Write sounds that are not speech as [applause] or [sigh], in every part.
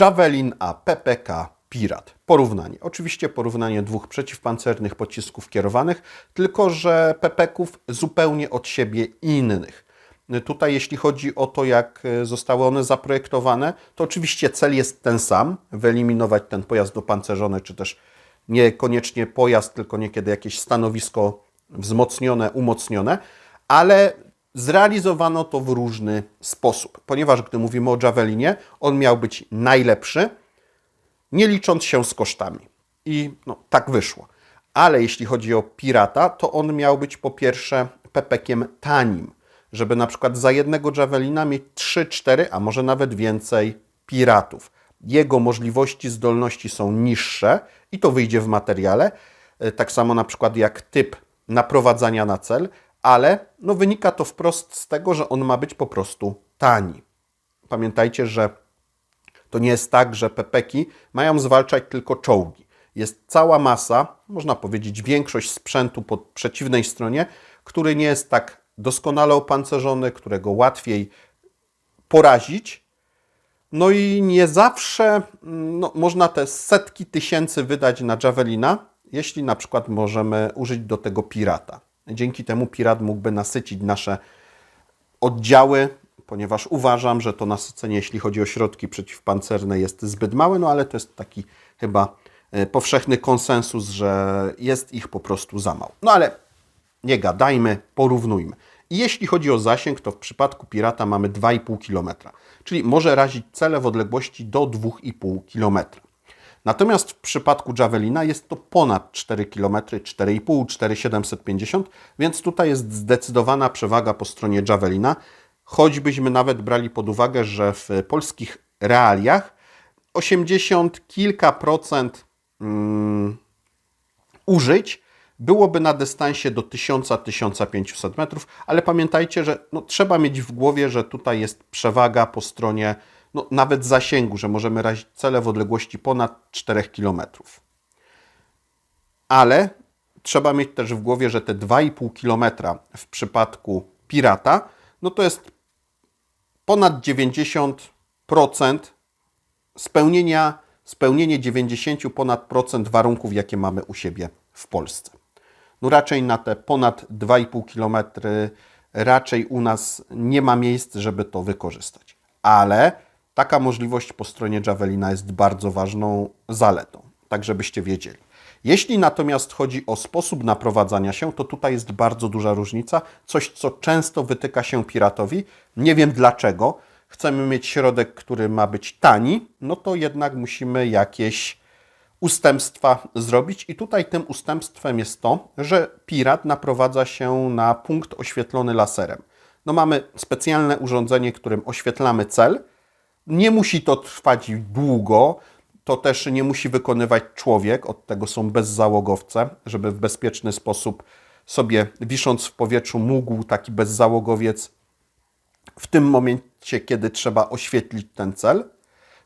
Javelin a PPK Pirat. Porównanie. Oczywiście porównanie dwóch przeciwpancernych pocisków kierowanych, tylko że PPK-ów zupełnie od siebie innych. Tutaj, jeśli chodzi o to, jak e, zostały one zaprojektowane, to oczywiście cel jest ten sam wyeliminować ten pojazd opancerzony, czy też niekoniecznie pojazd, tylko niekiedy jakieś stanowisko wzmocnione, umocnione, ale zrealizowano to w różny sposób, ponieważ gdy mówimy o Javelinie, on miał być najlepszy, nie licząc się z kosztami. I no, tak wyszło. Ale jeśli chodzi o Pirata, to on miał być po pierwsze pepekiem tanim, żeby na przykład za jednego Javelina mieć 3, 4, a może nawet więcej piratów. Jego możliwości, zdolności są niższe i to wyjdzie w materiale. E, Tak samo na przykład jak typ naprowadzania na cel, ale no wynika to wprost z tego, że on ma być po prostu tani. Pamiętajcie, że to nie jest tak, że pepeki mają zwalczać tylko czołgi. Jest cała masa, można powiedzieć większość sprzętu po przeciwnej stronie, który nie jest tak doskonale opancerzony, którego łatwiej porazić. No i nie zawsze mm, no, można te setki tysięcy wydać na Javelina, jeśli na przykład możemy użyć do tego pirata. Dzięki temu pirat mógłby nasycić nasze oddziały, ponieważ uważam, że to nasycenie, jeśli chodzi o środki przeciwpancerne, jest zbyt małe, no ale to jest taki chyba e, powszechny konsensus, że jest ich po prostu za mało. No ale nie gadajmy, porównujmy. I jeśli chodzi o zasięg, to w przypadku pirata mamy 2,5 km, czyli może razić cele w odległości do 2,5 km. Natomiast w przypadku Javelina jest to ponad 4 km, 4,5, 4,750, więc tutaj jest zdecydowana przewaga po stronie Javelina, choćbyśmy nawet brali pod uwagę, że w polskich realiach 80 kilka procent mm, użyć byłoby na dystansie do 1000-1500 metrów, ale pamiętajcie, że no, trzeba mieć w głowie, że tutaj jest przewaga po stronie no, nawet zasięgu, że możemy razić cele w odległości ponad 4 km. Ale trzeba mieć też w głowie, że te 2,5 km w przypadku pirata, no to jest ponad 90% spełnienia, spełnienie 90 ponad procent warunków, jakie mamy u siebie w Polsce. No raczej na te ponad 2,5 km raczej u nas nie ma miejsc, żeby to wykorzystać. Ale taka możliwość po stronie Javelina jest bardzo ważną zaletą, tak żebyście wiedzieli. Jeśli natomiast chodzi o sposób naprowadzania się, to tutaj jest bardzo duża różnica, coś co często wytyka się piratowi. Nie wiem dlaczego. Chcemy mieć środek, który ma być tani, no to jednak musimy jakieś ustępstwa zrobić. I tutaj tym ustępstwem jest to, że pirat naprowadza się na punkt oświetlony laserem. No mamy specjalne urządzenie, którym oświetlamy cel. Nie musi to trwać długo, to też nie musi wykonywać człowiek, od tego są bezzałogowce, żeby w bezpieczny sposób sobie wisząc w powietrzu mógł taki bezzałogowiec w tym momencie, kiedy trzeba oświetlić ten cel.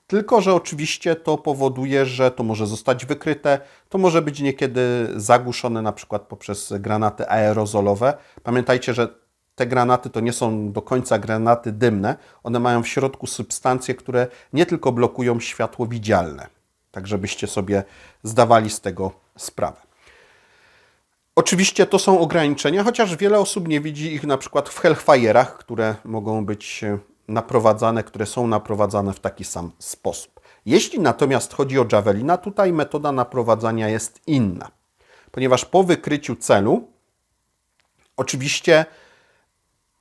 Tylko, że oczywiście to powoduje, że to może zostać wykryte, to może być niekiedy zagłuszone na przykład poprzez granaty aerozolowe. Pamiętajcie, że te granaty to nie są do końca granaty dymne, one mają w środku substancje, które nie tylko blokują światło widzialne, tak żebyście sobie zdawali z tego sprawę. Oczywiście to są ograniczenia, chociaż wiele osób nie widzi ich na przykład w Hellfire'ach, które mogą być e, naprowadzane, które są naprowadzane w taki sam sposób. Jeśli natomiast chodzi o Javelina, tutaj metoda naprowadzania jest inna, ponieważ po wykryciu celu oczywiście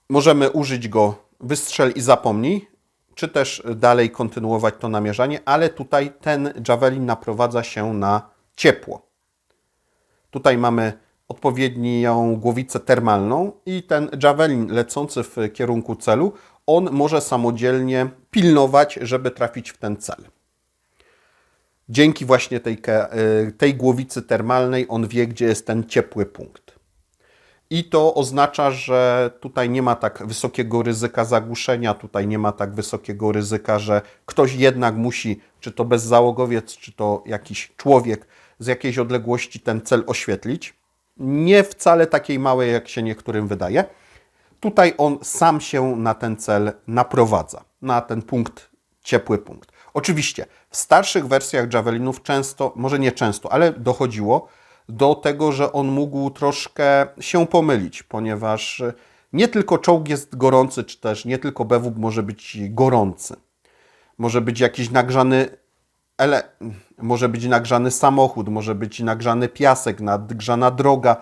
możemy użyć go wystrzel i zapomnij, czy też dalej kontynuować to namierzanie, ale tutaj ten Javelin naprowadza się na ciepło. Tutaj mamy odpowiednią głowicę termalną i ten javelin lecący w kierunku celu, on może samodzielnie pilnować, żeby trafić w ten cel. Dzięki właśnie tej, y, tej głowicy termalnej on wie, gdzie jest ten ciepły punkt. I to oznacza, że tutaj nie ma tak wysokiego ryzyka zagłuszenia, tutaj nie ma tak wysokiego ryzyka, że ktoś jednak musi, czy to bezzałogowiec, czy to jakiś człowiek z jakiejś odległości ten cel oświetlić. Nie wcale takiej małej, jak się niektórym wydaje. Tutaj on sam się na ten cel naprowadza, na ten punkt, ciepły punkt. Oczywiście w starszych wersjach Javelinów często, może nie często, ale dochodziło do tego, że on mógł troszkę się pomylić, ponieważ nie tylko czołg jest gorący, czy też nie tylko BWP może być gorący. Może być jakiś nagrzany ele, może być nagrzany samochód, może być nagrzany piasek, nadgrzana droga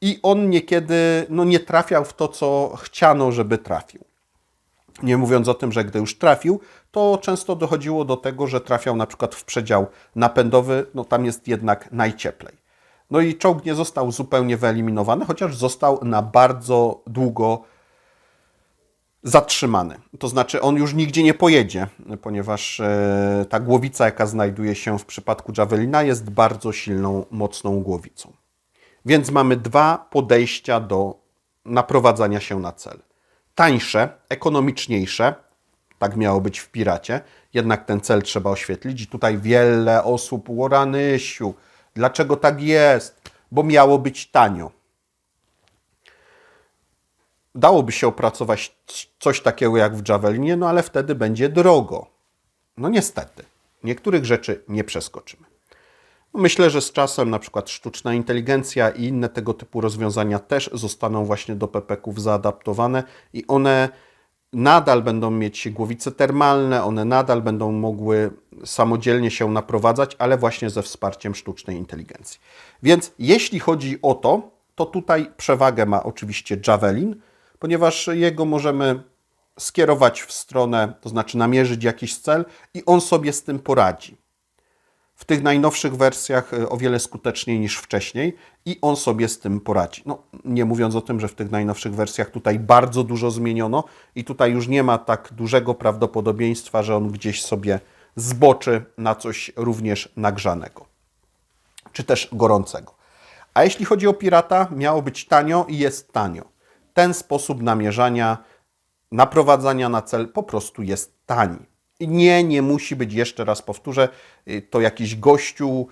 i on niekiedy no, nie trafiał w to, co chciano, żeby trafił. Nie mówiąc o tym, że gdy już trafił, to często dochodziło do tego, że trafiał na przykład w przedział napędowy, no tam jest jednak najcieplej. No i czołg nie został zupełnie wyeliminowany, chociaż został na bardzo długo zatrzymany. To znaczy on już nigdzie nie pojedzie, ponieważ e, ta głowica, jaka znajduje się w przypadku Javelina, jest bardzo silną, mocną głowicą. Więc mamy dwa podejścia do naprowadzania się na cel. Tańsze, ekonomiczniejsze, tak miało być w Piracie, jednak ten cel trzeba oświetlić i tutaj wiele osób, Łoranysiu, dlaczego tak jest? Bo miało być tanio dałoby się opracować coś takiego jak w Javelinie, no ale wtedy będzie drogo. No niestety, niektórych rzeczy nie przeskoczymy. Myślę, że z czasem na przykład sztuczna inteligencja i inne tego typu rozwiązania też zostaną właśnie do PPK-ów zaadaptowane i one nadal będą mieć głowice termalne, one nadal będą mogły samodzielnie się naprowadzać, ale właśnie ze wsparciem sztucznej inteligencji. Więc jeśli chodzi o to, to tutaj przewagę ma oczywiście Javelin, ponieważ jego możemy skierować w stronę, to znaczy namierzyć jakiś cel i on sobie z tym poradzi. W tych najnowszych wersjach e, o wiele skuteczniej niż wcześniej i on sobie z tym poradzi. No, nie mówiąc o tym, że w tych najnowszych wersjach tutaj bardzo dużo zmieniono i tutaj już nie ma tak dużego prawdopodobieństwa, że on gdzieś sobie zboczy na coś również nagrzanego, czy też gorącego. A jeśli chodzi o pirata, miało być tanio i jest tanio ten sposób namierzania, naprowadzania na cel po prostu jest tani. Nie, nie musi być, jeszcze raz powtórzę, y, to jakiś gościu,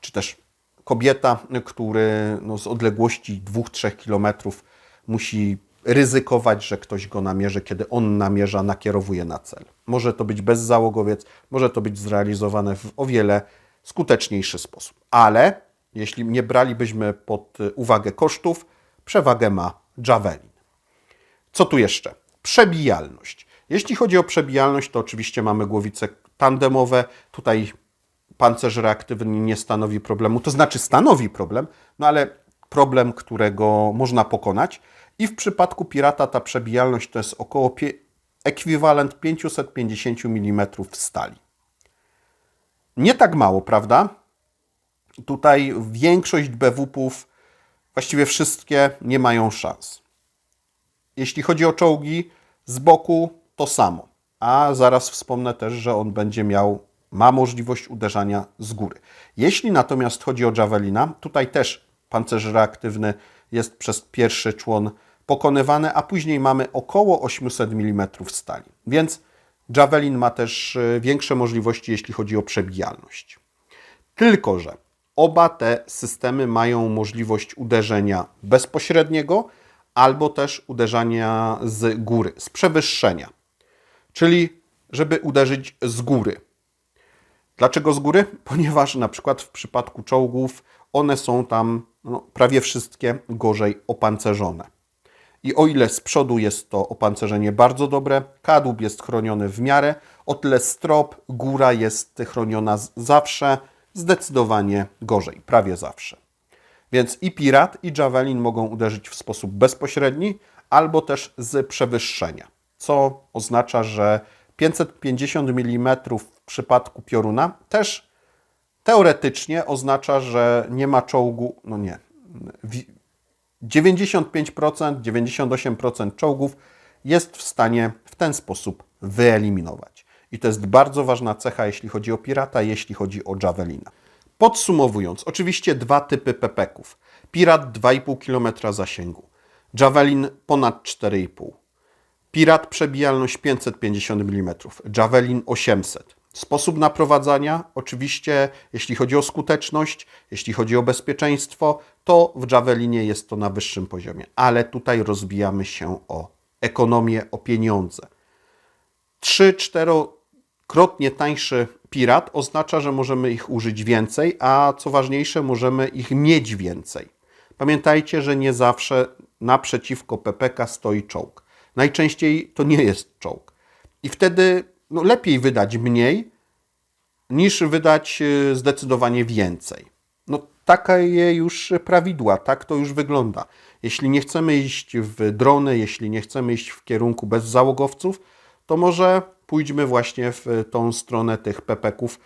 czy też kobieta, który no, z odległości 2-3 kilometrów musi ryzykować, że ktoś go namierzy, kiedy on namierza, nakierowuje na cel. Może to być bezzałogowiec, może to być zrealizowane w o wiele skuteczniejszy sposób. Ale jeśli nie bralibyśmy pod uwagę kosztów, przewagę ma Javelin. Co tu jeszcze? Przebijalność. Jeśli chodzi o przebijalność, to oczywiście mamy głowice tandemowe. Tutaj pancerz reaktywny nie stanowi problemu, to znaczy stanowi problem, no ale problem, którego można pokonać. I w przypadku Pirata ta przebijalność to jest około ekwiwalent 550 mm stali. Nie tak mało, prawda? Tutaj większość BWP-ów właściwie wszystkie nie mają szans. Jeśli chodzi o czołgi, z boku to samo. A zaraz wspomnę też, że on będzie miał, ma możliwość uderzania z góry. Jeśli natomiast chodzi o Javelina, tutaj też pancerz reaktywny jest przez pierwszy człon pokonywany, a później mamy około 800 mm stali. Więc Javelin ma też e, większe możliwości, jeśli chodzi o przebijalność. Tylko, że Oba te systemy mają możliwość uderzenia bezpośredniego albo też uderzania z góry, z przewyższenia. Czyli, żeby uderzyć z góry. Dlaczego z góry? [laughs] Ponieważ na przykład w przypadku czołgów one są tam no, prawie wszystkie gorzej opancerzone. I o ile z przodu jest to opancerzenie bardzo dobre, kadłub jest chroniony w miarę, o tyle strop, góra jest chroniona zawsze, zdecydowanie gorzej, prawie zawsze. Więc i Pirat, i Javelin mogą uderzyć w sposób bezpośredni albo też z przewyższenia, co oznacza, że 550 mm w przypadku pioruna też teoretycznie oznacza, że nie ma czołgu, no nie, 95%, 98% czołgów jest w stanie w ten sposób wyeliminować. I to jest bardzo ważna cecha, jeśli chodzi o Pirata, jeśli chodzi o Javelina. Podsumowując, oczywiście dwa typy pepeków. Pirat 2,5 km zasięgu, Javelin ponad 4,5. Pirat przebijalność 550 mm, Javelin 800. Sposób naprowadzania, oczywiście, jeśli chodzi o skuteczność, jeśli chodzi o bezpieczeństwo, to w Javelinie jest to na wyższym poziomie, ale tutaj rozbijamy się o ekonomię, o pieniądze. 3-4 krotnie tańszy Pirat oznacza, że możemy ich użyć więcej, a co ważniejsze, możemy ich mieć więcej. Pamiętajcie, że nie zawsze naprzeciwko PPK stoi czołg. Najczęściej to nie jest czołg. I wtedy no, lepiej wydać mniej, niż wydać y, zdecydowanie więcej. No takie już prawidła, tak to już wygląda. Jeśli nie chcemy iść w drony, jeśli nie chcemy iść w kierunku bezzałogowców, to może pójdźmy właśnie w tą stronę tych pepeków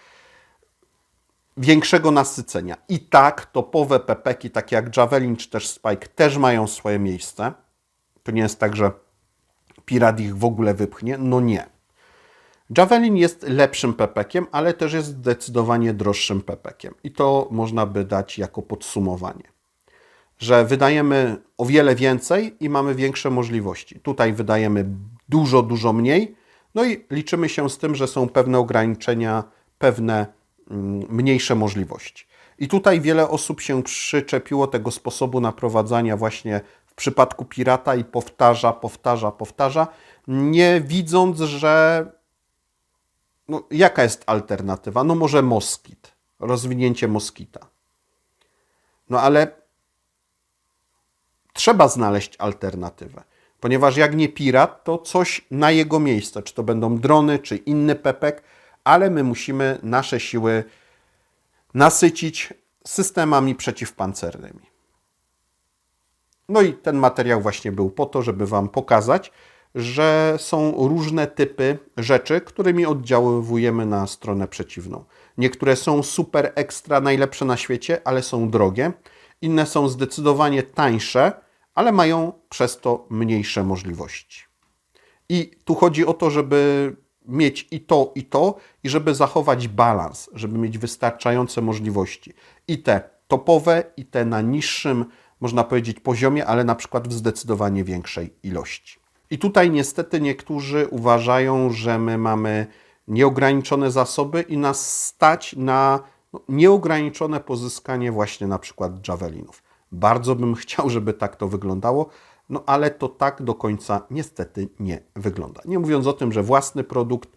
większego nasycenia. I tak topowe pepeki, takie jak Javelin czy też Spike, też mają swoje miejsce. To nie jest tak, że Pirat ich w ogóle wypchnie. No nie. Javelin jest lepszym pepekiem, ale też jest zdecydowanie droższym pepekiem. I to można by dać jako podsumowanie. Że wydajemy o wiele więcej i mamy większe możliwości. Tutaj wydajemy dużo, dużo mniej. No i liczymy się z tym, że są pewne ograniczenia, pewne mm, mniejsze możliwości. I tutaj wiele osób się przyczepiło tego sposobu naprowadzania właśnie w przypadku pirata i powtarza, powtarza, powtarza, nie widząc, że no, jaka jest alternatywa? No może moskit, rozwinięcie moskita. No ale trzeba znaleźć alternatywę, ponieważ jak nie pirat, to coś na jego miejsce, czy to będą drony, czy inny pepek, ale my musimy nasze siły nasycić systemami przeciwpancernymi. No i ten materiał właśnie był po to, żeby Wam pokazać, że są różne typy rzeczy, którymi oddziaływujemy na stronę przeciwną. Niektóre są super ekstra, najlepsze na świecie, ale są drogie. Inne są zdecydowanie tańsze, ale mają przez to mniejsze możliwości. I tu chodzi o to, żeby mieć i to, i to, i żeby zachować balans, żeby mieć wystarczające możliwości. I te topowe, i te na niższym, można powiedzieć, poziomie, ale na przykład w zdecydowanie większej ilości. I tutaj niestety niektórzy uważają, że my mamy nieograniczone zasoby i nas stać na no, nieograniczone pozyskanie właśnie na przykład javelinów. Bardzo bym [laughs] chciał, żeby tak to wyglądało, no ale to tak do końca niestety nie wygląda. Nie mówiąc o tym, że własny produkt,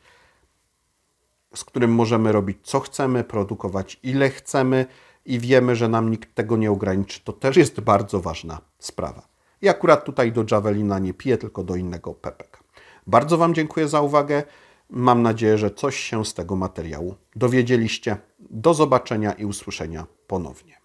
z którym możemy robić co chcemy, produkować ile chcemy i wiemy, że nam nikt tego nie ograniczy, to też jest bardzo ważna sprawa. I akurat tutaj do Javelina nie piję, tylko do innego pepek. Bardzo Wam dziękuję za uwagę. Mam nadzieję, że coś się z tego materiału dowiedzieliście. Do zobaczenia i usłyszenia ponownie.